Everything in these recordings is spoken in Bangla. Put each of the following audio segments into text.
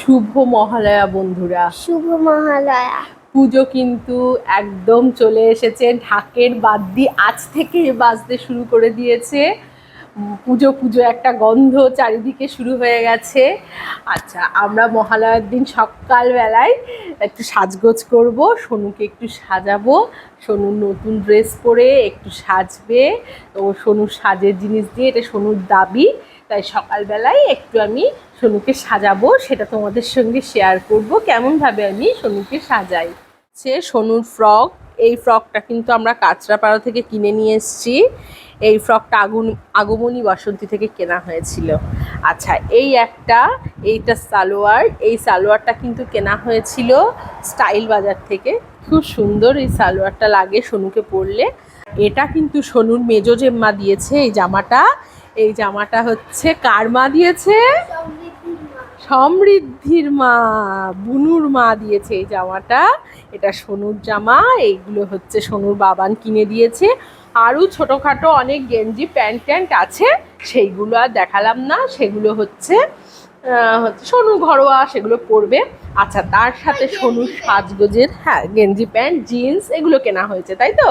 শুভ মহালয়া বন্ধুরা। শুভ মহালয়া। পুজো কিন্তু একদম চলে এসেছে। ঢাকের বাদ্যি আজ থেকে বাজতে শুরু করে দিয়েছে। পুজো পুজো একটা গন্ধ চারিদিকে শুরু হয়ে গেছে। আচ্ছা আমরা মহালয়ার দিন সকালবেলায় একটু সাজগোজ করব সোনুকে একটু সাজাবো। সোনুর নতুন ড্রেস পরে একটু সাজবে। ও সোনুর সাজের জিনিস দিয়ে এটা সোনুর দাবি। তাই সকালবেলায় একটু আমি সোনুকে সাজাবো, সেটা তোমাদের সঙ্গে শেয়ার করব। কেমনভাবে আমি সোনুকে সাজাই? সে সোনুর ফ্রক এই ফ্রকটা কিন্তু আমরা কাঁচরাপাড়া থেকে কিনে নিয়ে এসেছি। এই ফ্রকটা আগুন, আগমনী বাসন্তী থেকে কেনা হয়েছিল। আচ্ছা এই একটা, এইটা সালোয়ার, এই সালোয়ারটা কিন্তু কেনা হয়েছিল স্টাইল বাজার থেকে। খুব সুন্দর এই সালোয়ারটা লাগে সোনুকে পরলে। এটা কিন্তু সোনুর মেজো জেম্মা দিয়েছে এই জামাটা। এই জামাটা হচ্ছে কার মা দিয়েছে? সমৃদ্ধির মা, বুনুর মা দিয়েছে এই জামাটা। এটা সোনুর জামা, এইগুলো হচ্ছে সোনুর বাবান কিনে দিয়েছে। আরও ছোটোখাটো অনেক গেঞ্জি, প্যান্ট ট্যান্ট আছে, সেইগুলো আর দেখালাম না। সেগুলো হচ্ছে হচ্ছে সোনুর ঘরোয়া, সেগুলো পরবে। আচ্ছা তার সাথে সোনুর সাজগোজের হ্যাঁ গেঞ্জি প্যান্ট, জিন্স, এগুলো কেনা হয়েছে, তাই তো?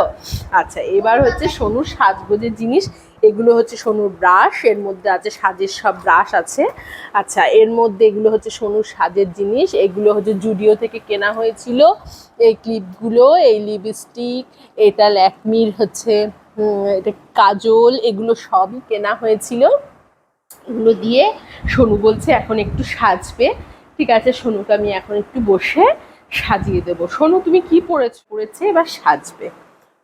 আচ্ছা এবার হচ্ছে সোনুর সাজগোজের জিনিস। এগুলো হচ্ছে সোনুর ব্রাশ এর মধ্যে আছে সাজের সব ব্রাশ আছে। আচ্ছা এর মধ্যে এগুলো হচ্ছে সোনুর সাজের জিনিস, এগুলো হচ্ছে জুডিও থেকে কেনা হয়েছিল। এই ক্লিপগুলো এই লিপস্টিক এটা ল্যাকমির হচ্ছে এটা কাজল, এগুলো সবই কেনা হয়েছিল। এগুলো দিয়ে সোনু বলছে এখন একটু সাজবে। ঠিক আছে, সোনুকে আমি এখন একটু বসে সাজিয়ে দেবো। সোনু, তুমি কি পরেছ, পরেছে? এবার সাজবে।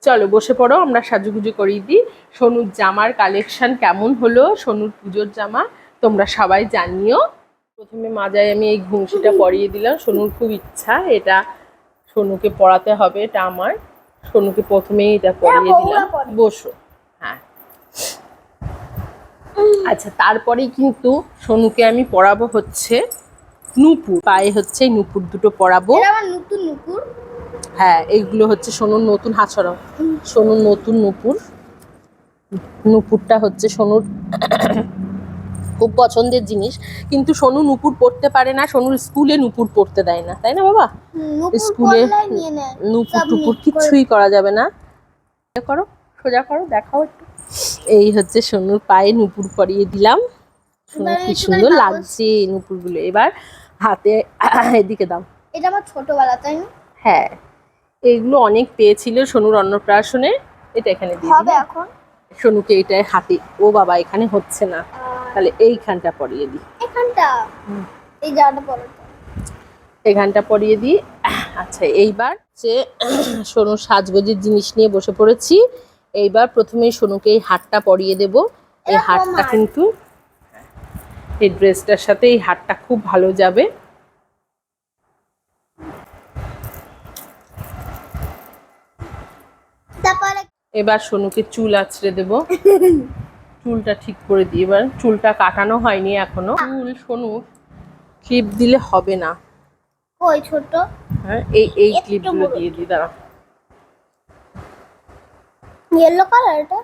চলো বসে পড়ো আমরা সাজুগুজু করিয়ে দিই। সোনুর জামার কালেকশন কেমন হলো? সোনুর পুজোর জামা তোমরা সবাই জানিও। প্রথমে মাজায় আমি এই ঘুংসিটা পরিয়ে দিলাম। সোনুর খুব ইচ্ছা এটা সোনুকে পড়াতে হবে এটা আমার। সোনুকে প্রথমেই এটা পরিয়ে দিলাম। বসো। হ্যাঁ। আচ্ছা তারপরেই কিন্তু সোনুকে আমি পরাবো হচ্ছে নুপুর। পায়ে হচ্ছে নুপুর দুটো পরাবো। নতুন নুপুর? হ্যাঁ এইগুলো হচ্ছে সোনুর নতুন হাছড়া সোনুর নতুন নুপুর। নুপুরটা হচ্ছে সোনুর খুব পছন্দের জিনিস। কিন্তু সোনু নুপুর পড়তে পারে না সোনুর স্কুলে নুপুর পড়তে দেয় না তাই না বাবা? স্কুলে নুপুর টুপুর কিচ্ছুই করা যাবে না। সোজা করো সোজা করো দেখাও একটু। এই হচ্ছে সোনুর পায়ে নুপুর পরিয়ে দিলাম। সোনুর কি সুন্দর লাগছে নুপুরগুলো। এবার হাতে এদিকে দাও। এটা আমার ছোটবেলা তাই না? হ্যাঁ এইগুলো অনেক পেয়েছিল সোনুর অন্নপ্রাশনে। এটা এখানে দিয়ে হবে এখন? সোনুকে এটাই হাতে ও বাবা এখানে হচ্ছে না। তাহলে এইখানটা পরিয়ে দিই। এখানটা এই জায়গাটা পরে এখানটা পরিয়ে দিই। আচ্ছা এইবার যে সোনুর সাজগোজের জিনিস নিয়ে বসে পড়েছি এইবার প্রথমেই সোনুকে এই হারটা পরিয়ে দেব। এই হারটা কিন্তু এই ড্রেসটার সাথে এই হারটা খুব ভালো যাবে। এবার সোনুকে চুল আছড়ে দেব। চুলটা ঠিক করে দিই। এবার চুলটা কাটানো হয়নি এখনও। চুল সোনু ক্লিপ দিলে হবে না। কই ছোট? হ্যাঁ এই এই ক্লিপগুলো দিয়ে দিই দাঁড়া। ইয়েলো কালার এটা?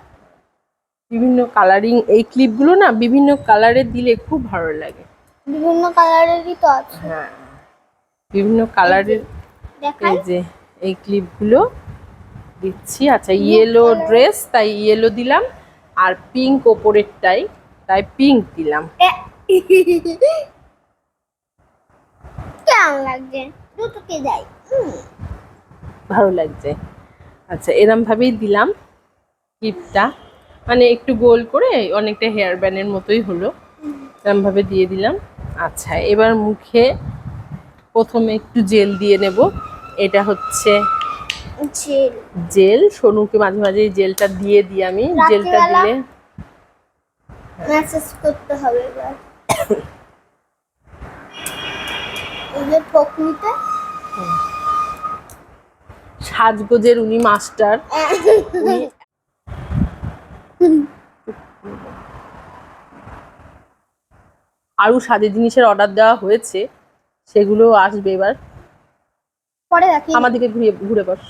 বিভিন্ন কালারিং এই ক্লিপগুলো না বিভিন্ন কালারের দিলে খুব ভালো লাগে। বিভিন্ন কালারেরই তো আছে। হ্যাঁ। বিভিন্ন কালারের দেখাই। এই যে এই ক্লিপগুলো দিচ্ছি। আচ্ছা ইয়েলো ড্রেস তাই ইয়েলো দিলাম। আর পিঙ্ক ওপরেরটাই তাই পিঙ্ক দিলাম। কেমন লাগছে? দুটোকে যাই ভালো লাগছে। আচ্ছা এরম ভাবেই দিলাম ক্লিপটা মানে একটু গোল করে অনেকটা হেয়ার ব্যান্ডের মতোই হলো। এরম ভাবে দিয়ে দিলাম। আচ্ছা এবার মুখে প্রথমে একটু জেল দিয়ে নেব। এটা হচ্ছে জেল। জেল? সোনুকে মাঝে মাঝে জেলটা দিয়ে দিই আমি। জেলটা? দিলে মেসেজ করতে হবে এবার। এই যে পকনিতে। সাজগোজের উনি মাস্টার। আরও সাজের জিনিসের অর্ডার দেওয়া হয়েছে। সেগুলো আসবে এবার। পরে দেখি। আমার দিকে ঘুরে ঘুরে বস।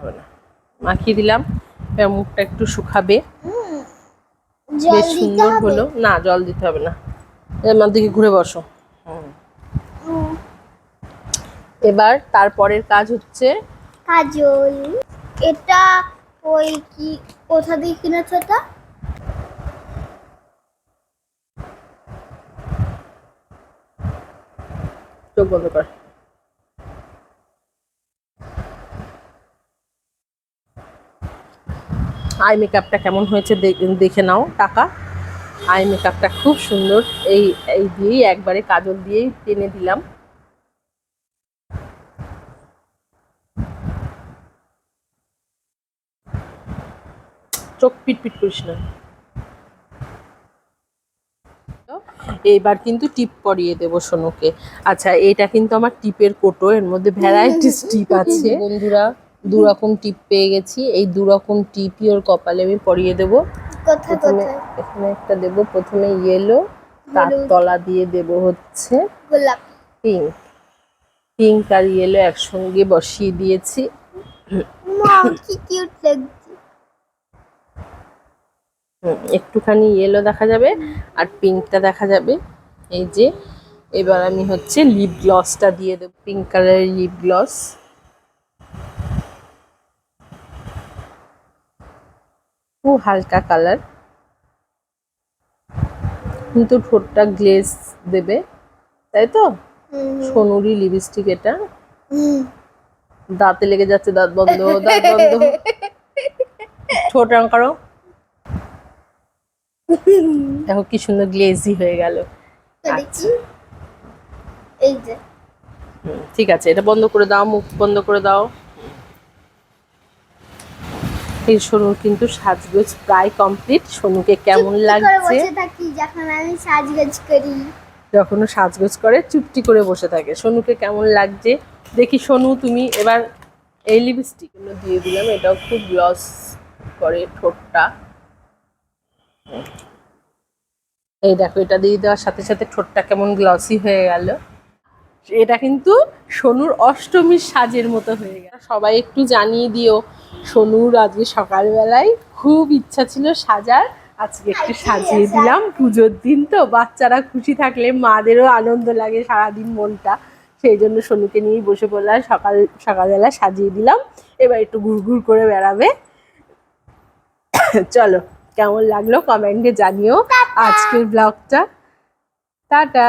হবে না। মাখিয়ে দিলাম। এবার মুখটা একটু শুকাবে। বেশ সুন্দর হলো। না জল দিতে হবে না। আমার দিকে ঘুরে বসো? এবার তারপরের কাজ হচ্ছে কাজল এটা ওই কি কোথা দিয়ে কিনেছো এটা? চোখ বন্ধ কর। আই মেকআপটা কেমন হয়েছে দেখে নাও টাকা। আই মেকআপটা খুব সুন্দর। এই এই দিয়েই একবারে কাজল দিয়েই টেনে দিলাম। চোখ পিট পিট করিস না। এইবার কিন্তু টিপ পরিয়ে দেবো সোনুকে। আচ্ছা এটা কিন্তু আমার টিপের কোটো এর মধ্যে ভ্যারাইটিস টিপ আছে। বন্ধুরা। দু রকম টিপ পেয়ে গেছি। এই দু রকম টিপই ওর কপালে আমি পরিয়ে দেবো। প্রথমে এখানে একটা দেবো। প্রথমে ইয়েলো তার তলা দিয়ে দেব হচ্ছে গোলাপ। পিঙ্ক পিঙ্ক আর ইয়েলো একসঙ্গে বসিয়ে দিয়েছি। কি কিউট লাগছে। হুম, একটুখানি ইয়েলো দেখা যাবে আর পিঙ্কটা দেখা যাবে। এই যে এবার আমি হচ্ছে লিপ গ্লসটা দিয়ে দেবো। পিঙ্ক কালারের লিপ গ্লস খুব হালকা কালার কিন্তু ঠোঁটটা গ্লেজ দেবে তাই তো? সোনুরি লিপস্টিক এটা। দাঁতে লেগে যাচ্ছে দাঁত বন্ধ দাঁত বন্ধ। ঠোঁট রং করো। দেখো কি সুন্দর গ্লেজি হয়ে গেল। এই যে। ঠিক আছে এটা বন্ধ করে দাও মুখ বন্ধ করে দাও। এই সোনুর কিন্তু সাজগোজ প্রায় কমপ্লিট সোনুকে কেমন লাগছে? যখন আমি সাজগোজ করি। যখন সাজগোজ করে চুপটি করে বসে থাকে। সোনুকে কেমন লাগছে? দেখি সোনু তুমি এবার এই লিপস্টিক দিয়ে দিলাম। এটাও খুব গ্লস করে ঠোঁটটা। এই দেখো এটা দিয়ে দেওয়ার সাথে সাথে ঠোঁটটা কেমন গ্লসি হয়ে গেল। এটা কিন্তু সোনুর অষ্টমীর সাজের মতো হয়ে গেল। সবাই একটু জানিয়ে দিও, সোনুর আজকে সকালবেলায় খুব ইচ্ছা ছিল সাজার। আজকে একটু সাজিয়ে দিলাম পুজোর দিন তো, বাচ্চারা খুশি থাকলে মাদেরও আনন্দ লাগে সারাদিন মনটা। সেই জন্য সোনুকে নিয়েই বসে পড়লাম, সকাল, সকালবেলা সাজিয়ে দিলাম। এবার একটু ঘুরঘুর করে বেড়াবে। চলো, কেমন লাগল কমেন্টে জানিও। আজকের ব্লগটা। টাটা।